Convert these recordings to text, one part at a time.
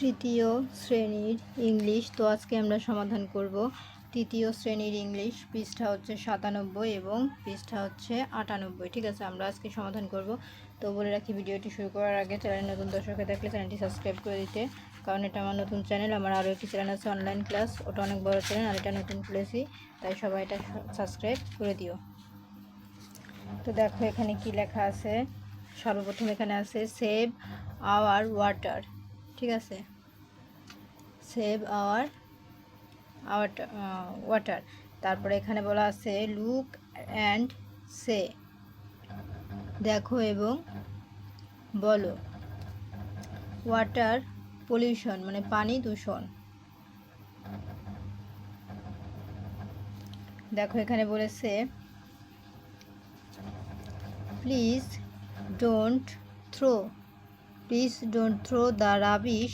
তৃতীয় শ্রেণির ইংলিশ, তো আজকে আমরা সমাধান করব। তৃতীয় শ্রেণির ইংলিশ, পৃষ্ঠা হচ্ছে সাতানব্বই এবং পৃষ্ঠা হচ্ছে আটানব্বই। ঠিক আছে, আমরা আজকে সমাধান করব। তো বলে রাখি, ভিডিওটি শুরু করার আগে চ্যানেল নতুন দর্শকে থাকলে চ্যানেলটি সাবস্ক্রাইব করে দিতে, কারণ এটা আমার নতুন চ্যানেল আমার আরও একটি চ্যানেল আছে অনলাইন ক্লাস ওটা অনেক বড় চ্যানেল আর এটা নতুন খুলেছি, তাই সবাই এটা সাবস্ক্রাইব করে দিও। তো দেখো এখানে কি লেখা আছে? সর্বপ্রথম এখানে আছে সেভ আওয়ার ওয়াটার ঠিক আছে? সেভ আওয়ার আওয়ার ওয়াটার তারপরে এখানে বলা আছে লুক অ্যান্ড সে দেখো এবং বলো। ওয়াটার পলিউশন মানে পানি দূষণ। দেখো এখানে বলেছে please don't throw please don't throw the rubbish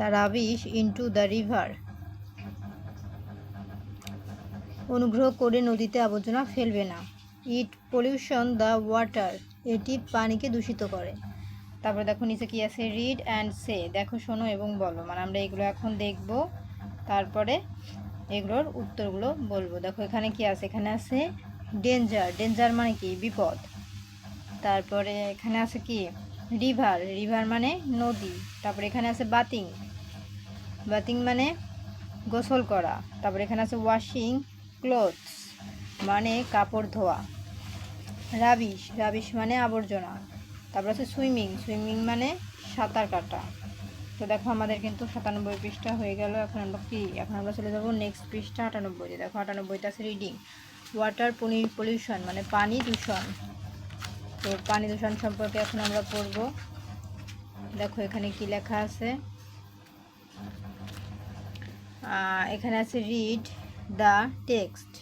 the rubbish into the river অনুগ্রহ করে নদীতে আবর্জনা ফেলবে না। ইট পলিউশন দ্য ওয়াটার এটি পানিকে দূষিত করে। তারপরে দেখো নিচে কি আছে? রিড অ্যান্ড সে দেখো, শোনো এবং বলো। মানে আমরা এগুলো এখন দেখব। তারপরে এগুলোর উত্তরগুলো বলব। দেখো, এখানে কি আছে? এখানে আছে ডেঞ্জার ডেঞ্জার মানে কি? বিপদ। তারপরে এখানে আছে কি? রিভার রিভার মানে নদী, তারপরে এখানে আছে বাতিং বাতিং মানে গোসল করা, তারপরে এখানে আছে ওয়াশিং ক্লোথস মানে কাপড় ধোয়া। রাবিশ রাবিশ মানে আবর্জনা, তারপর আছে সুইমিং সুইমিং মানে সাঁতার কাটা। তো দেখো আমাদের কিন্তু সাতানব্বই পৃষ্ঠা হয়ে গেল, এখন আমরা কি এখন আমরা চলে যাব নেক্সট পৃষ্ঠা আটানব্বইতে। দেখো আটানব্বইতে আছে রিডিং ওয়াটার পলিউশন মানে পানি দূষণ। তো পানি দূষণ সম্পর্কে এখন আমরা পড়ব। দেখো এখানে কি লেখা আছে। এখানে আছে রিড দ্য টেক্সট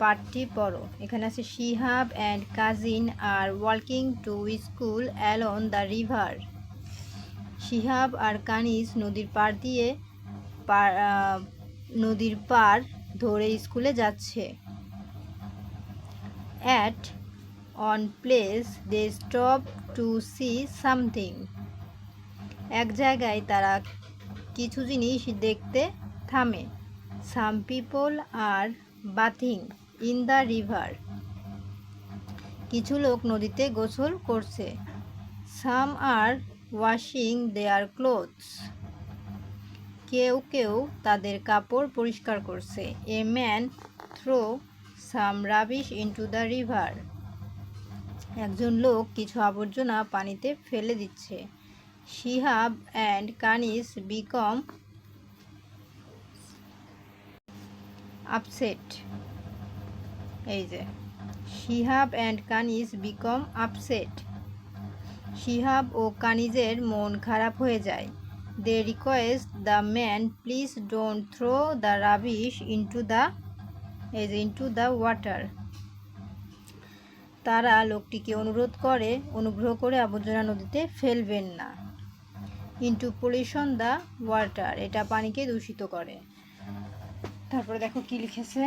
পাঠটি পড়ো। এখানে আছে Shihab and cousin are working to school along the river Shihab আর কানিস নদীর পার দিয়ে নদীর পার ধরে স্কুলে যাচ্ছে। At one place, they stop to see something. এক জায়গায় তারা কিছু জিনিস দেখতে থামে। Some people are bathing in the river. কিছু লোক নদীতে গোসল করছে। Some are washing their clothes. কেউ কেউ তাদের কাপড় পরিষ্কার করছে। A man throw some rubbish into the river. একজন লোক কিছু আবর্জনা পানিতে ফেলে দিচ্ছে। Shihab and Kaniz become upset. এই যে, Shihab and Kaniz become upset. Shihab ও কানিজের মন খারাপ হয়ে যায়। They request the man please don't throw the rubbish into the edge into the water তারা লোকটিকে অনুরোধ করে, অনুগ্রহ করে আবর্জনা নদীতে ফেলবেন না। ইন্টু পলিউশন দ্য ওয়াটার, এটা পানিকে দূষিত করে। তারপরে দেখো কি লিখেছে।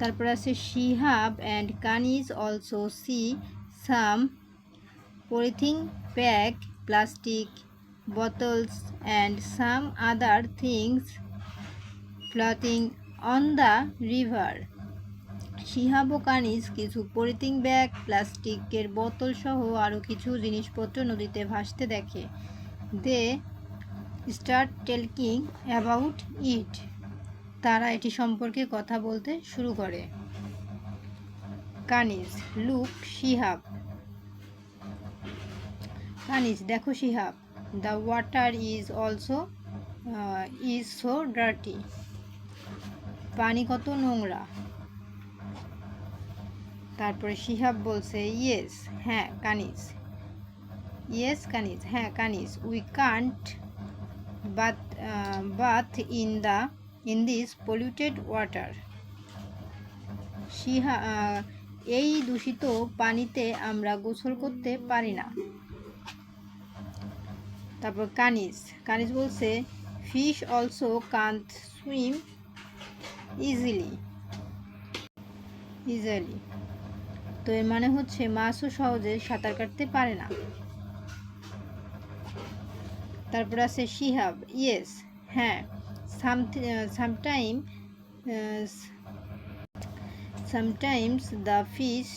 তারপরে আছে, Shihab and Kaniz also see some polythene pack, plastic bottles and some other things floating on the river. Shihab Kaniz কিছু পলিথিন ব্যাগ, প্লাস্টিকের বোতল সহ আরও কিছু জিনিসপত্র নদীতে ভাসতে দেখে। They start talking about it. তারা এটি সম্পর্কে কথা বলতে শুরু করে। কানিজ, লুক শিহাব কানিজ, দেখো Shihab the water is also is so dirty. পানি কত নোংরা। তারপরে শিহাব বলছে ইয়েস হ্যাঁ কানিজ। ইয়েস কানিজ হ্যাঁ Kaniz. We can't bath bath in the in this polluted water শিহা এই দূষিত পানিতে আমরা গোসল করতে পারি না। তারপর কানিজ কানিজ বলছে fish also can't swim easily easily তো এর মানে হচ্ছে মাছও সহজে সাঁতার কাটতে পারে না। তারপর আছে শিহাব, ইয়েস হ্যাঁ sometime sometimes the fish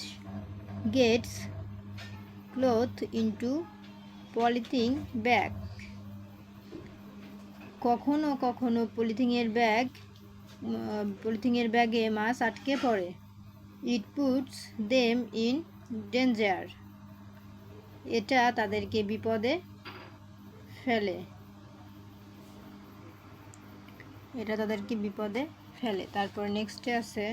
gets cloth into polythene bag. কখনো কখনো পলিথিনের ব্যাগ পলিথিনের ব্যাগে মাছ আটকে পড়ে। It puts them in danger এটা তাদেরকে বিপদে ফেলে। এটা তাদেরকে বিপদে ফেলে। তারপর নেক্সটে আছে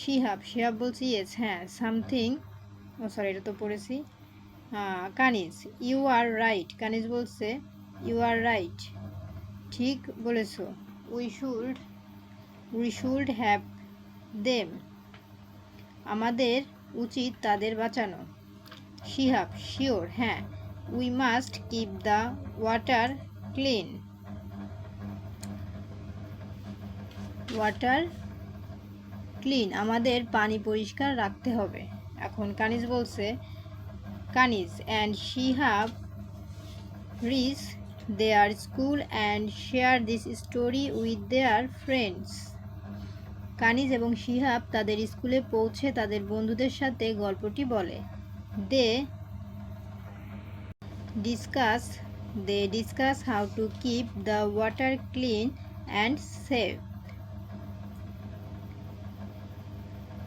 শিহাব। শিহাব বলছি ইয়েস হ্যাঁ সামথিং ও সরি এটা তো পড়েছি। কানিজ ইউ আর রাইট কানিজ বলছে ইউ আর রাইট ঠিক বলেছ। We should we should have them আমাদের উচিত তাদের বাঁচানো। শিহাব, শিওর হ্যাঁ। We must keep the water clean water clean আমাদের পানি পরিষ্কার রাখতে হবে। এখন কানিজ বলছে, Kaniz and she Shihab reach their school and share this story with their friends Kaniz এবং শিহাব তাদের স্কুলে পৌঁছে তাদের বন্ধুদের সাথে গল্পটি বলে। They discuss they discuss how to keep the water clean and safe.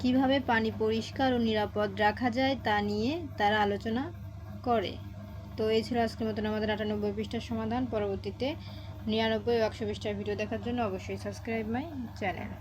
কীভাবে পানি পরিষ্কার ও নিরাপদ রাখা যায় তা নিয়ে তারা আলোচনা করে। তো এই ছিল আজকের মতন আমাদের আটানব্বই পৃষ্ঠার সমাধান। পরবর্তীতে নিরানব্বই একশো পৃষ্ঠার ভিডিও দেখার জন্য অবশ্যই সাবস্ক্রাইব মাই চ্যানেল।